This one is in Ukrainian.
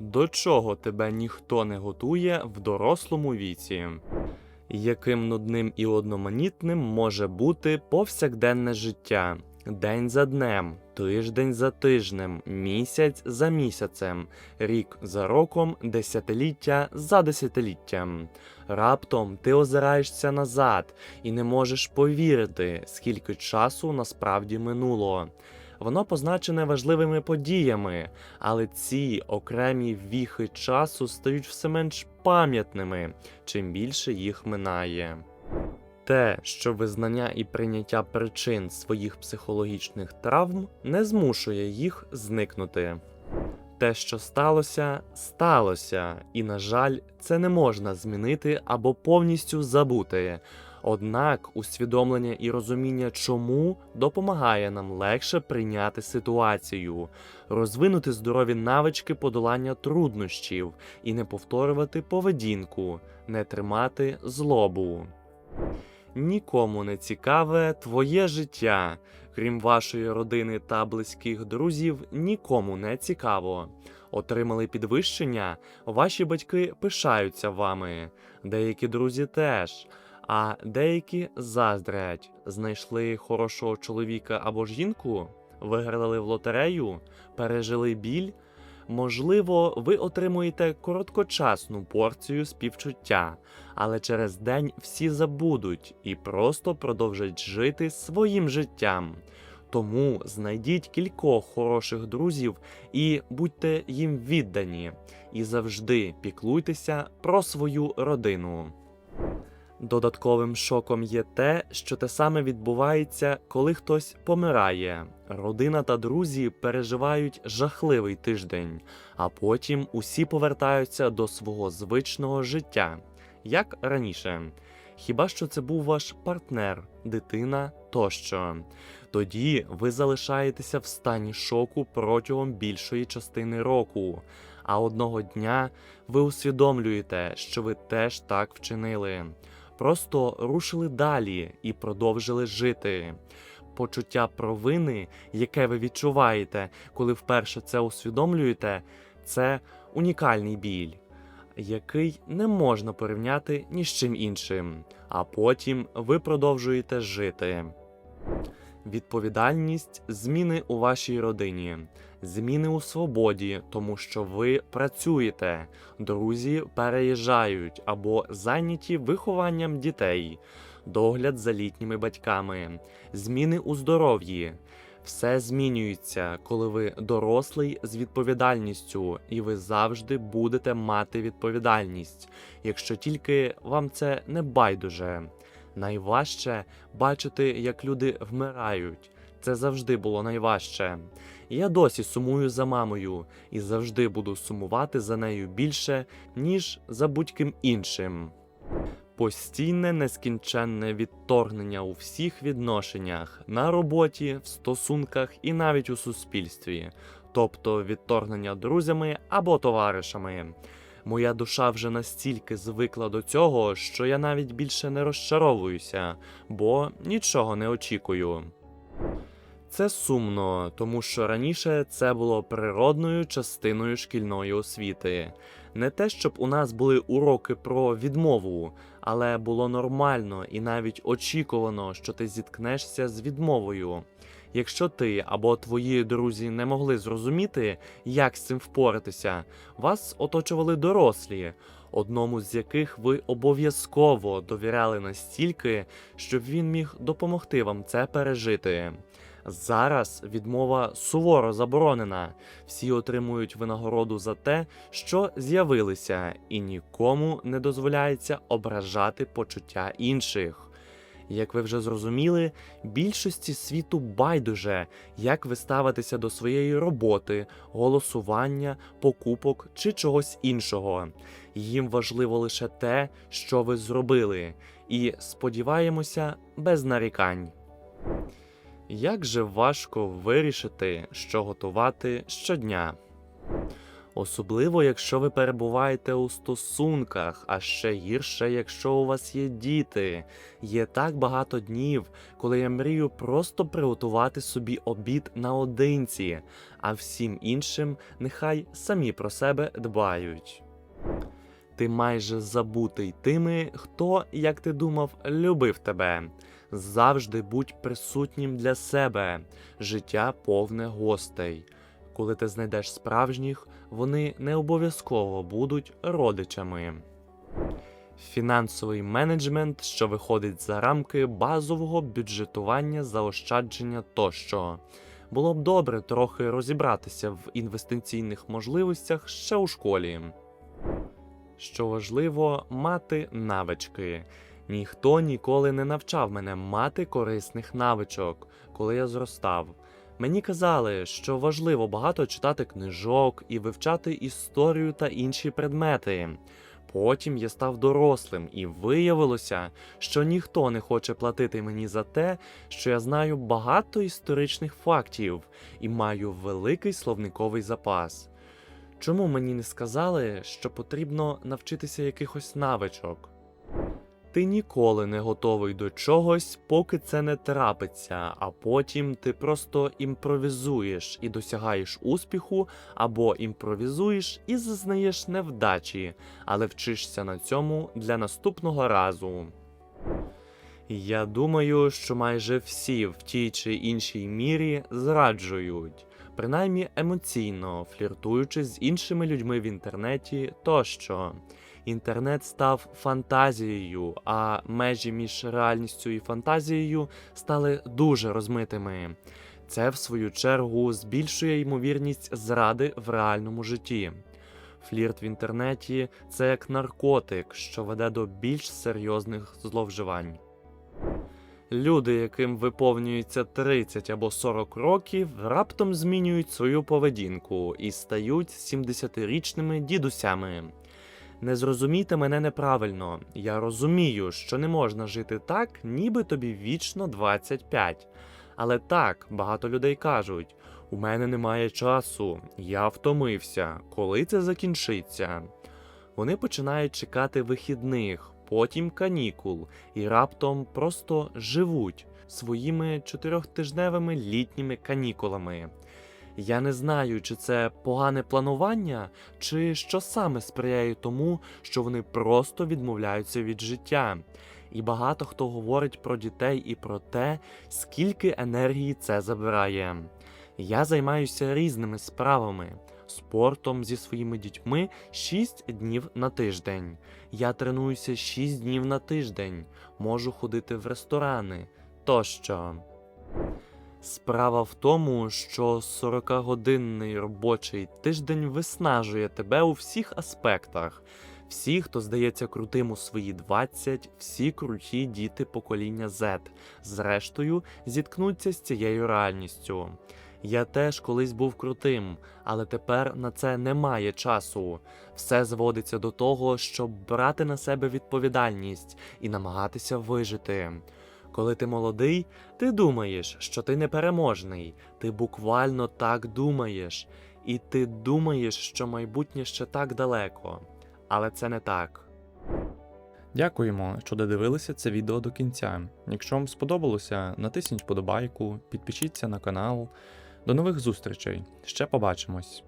До чого тебе ніхто не готує в дорослому віці? Яким нудним і одноманітним може бути повсякденне життя? День за днем, тиждень за тижнем, місяць за місяцем, рік за роком, десятиліття за десятиліттям. Раптом ти озираєшся назад і не можеш повірити, скільки часу насправді минуло. Воно позначене важливими подіями, але ці окремі віхи часу стають все менш пам'ятними, чим більше їх минає. Те, що визнання і прийняття причин своїх психологічних травм не змушує їх зникнути. Те, що сталося, сталося, і, на жаль, це не можна змінити або повністю забути. Однак усвідомлення і розуміння, чому допомагає нам легше прийняти ситуацію, розвинути здорові навички подолання труднощів і не повторювати поведінку, не тримати злобу. Нікому не цікаве твоє життя, крім вашої родини та близьких друзів, нікому не цікаво. Отримали підвищення, ваші батьки пишаються вами, деякі друзі теж, а деякі заздрять, знайшли хорошого чоловіка або жінку, виграли в лотерею, пережили біль. Можливо, ви отримуєте короткочасну порцію співчуття, але через день всі забудуть і просто продовжать жити своїм життям. Тому знайдіть кількох хороших друзів і будьте їм віддані, і завжди піклуйтеся про свою родину. Додатковим шоком є те, що те саме відбувається, коли хтось помирає. Родина та друзі переживають жахливий тиждень, а потім усі повертаються до свого звичного життя, як раніше. Хіба що це був ваш партнер, дитина тощо. Тоді ви залишаєтеся в стані шоку протягом більшої частини року, а одного дня ви усвідомлюєте, що ви теж так вчинили просто рушили далі і продовжили жити. Почуття провини, яке ви відчуваєте, коли вперше це усвідомлюєте, це унікальний біль, який не можна порівняти ні з чим іншим, а потім ви продовжуєте жити. Відповідальність зміни у вашій родині, зміни у свободі, тому що ви працюєте, друзі переїжджають або зайняті вихованням дітей, догляд за літніми батьками, зміни у здоров'ї. Все змінюється, коли ви дорослий з відповідальністю, і ви завжди будете мати відповідальність, якщо тільки вам це не байдуже. Найважче бачити, як люди вмирають. Це завжди було найважче. Я досі сумую за мамою і завжди буду сумувати за нею більше, ніж за будь-ким іншим. Постійне нескінченне відторгнення у всіх відношеннях на роботі, в стосунках і навіть у суспільстві, тобто відторгнення друзями або товаришами. Моя душа вже настільки звикла до цього, що я навіть більше не розчаровуюся, бо нічого не очікую. Це сумно, тому що раніше це було природною частиною шкільної освіти. Не те, щоб у нас були уроки про відмову, але було нормально і навіть очікувано, що ти зіткнешся з відмовою. Якщо ти або твої друзі не могли зрозуміти, як з цим впоратися, вас оточували дорослі, одному з яких ви обов'язково довіряли настільки, щоб він міг допомогти вам це пережити. Зараз відмова суворо заборонена. Всі отримують винагороду за те, що з'явилися, і нікому не дозволяється ображати почуття інших. Як ви вже зрозуміли, більшості світу байдуже, як ви ставитеся до своєї роботи, голосування, покупок чи чогось іншого. Їм важливо лише те, що ви зробили, і сподіваємося, без нарікань. Як же важко вирішити, що готувати щодня. Особливо, якщо ви перебуваєте у стосунках, а ще гірше, якщо у вас є діти. Є так багато днів, коли я мрію просто приготувати собі обід наодинці, а всім іншим нехай самі про себе дбають. Ти майже забутий тими, хто, як ти думав, любив тебе. Завжди будь присутнім для себе. Життя повне гостей. Коли ти знайдеш справжніх, вони не обов'язково будуть родичами. Фінансовий менеджмент, що виходить за рамки базового бюджетування, заощадження тощо. Було б добре трохи розібратися в інвестиційних можливостях ще у школі. Що важливо, мати навички. Ніхто ніколи не навчав мене мати корисних навичок, коли я зростав. Мені казали, що важливо багато читати книжок і вивчати історію та інші предмети. Потім я став дорослим, і виявилося, що ніхто не хоче платити мені за те, що я знаю багато історичних фактів і маю великий словниковий запас. Чому мені не сказали, що потрібно навчитися якихось навичок? Ти ніколи не готовий до чогось, поки це не трапиться, а потім ти просто імпровізуєш і досягаєш успіху, або імпровізуєш і зазнаєш невдачі, але вчишся на цьому для наступного разу. Я думаю, що майже всі в тій чи іншій мірі зраджують, принаймні емоційно, фліртуючи з іншими людьми в інтернеті тощо. Інтернет став фантазією, а межі між реальністю і фантазією стали дуже розмитими. Це, в свою чергу, збільшує ймовірність зради в реальному житті. Флірт в інтернеті це як наркотик, що веде до більш серйозних зловживань. Люди, яким виповнюється 30 або 40 років, раптом змінюють свою поведінку і стають 70-річними дідусями. Не зрозумійте мене неправильно. Я розумію, що не можна жити так, ніби тобі вічно 25. Але так, багато людей кажуть: у мене немає часу, я втомився, коли це закінчиться. Вони починають чекати вихідних, потім канікул, і раптом просто живуть своїми чотирьохтижневими літніми канікулами. Я не знаю, чи це погане планування, чи що саме сприяє тому, що вони просто відмовляються від життя. І багато хто говорить про дітей і про те, скільки енергії це забирає. Я займаюся різними справами, спортом зі своїми дітьми 6 днів на тиждень. Я тренуюся 6 днів на тиждень, можу ходити в ресторани тощо. Справа в тому, що 40-годинний робочий тиждень виснажує тебе у всіх аспектах. Всі, хто здається крутим у свої 20, всі круті діти покоління Z, зрештою, зіткнуться з цією реальністю. Я теж колись був крутим, але тепер на це немає часу. Все зводиться до того, щоб брати на себе відповідальність і намагатися вижити. Коли ти молодий, ти думаєш, що ти непереможний, ти буквально так думаєш, і ти думаєш, що майбутнє ще так далеко. Але це не так. Дякуємо, що додивилися це відео до кінця. Якщо вам сподобалося, натисніть вподобайку, підпишіться на канал. До нових зустрічей. Ще побачимось.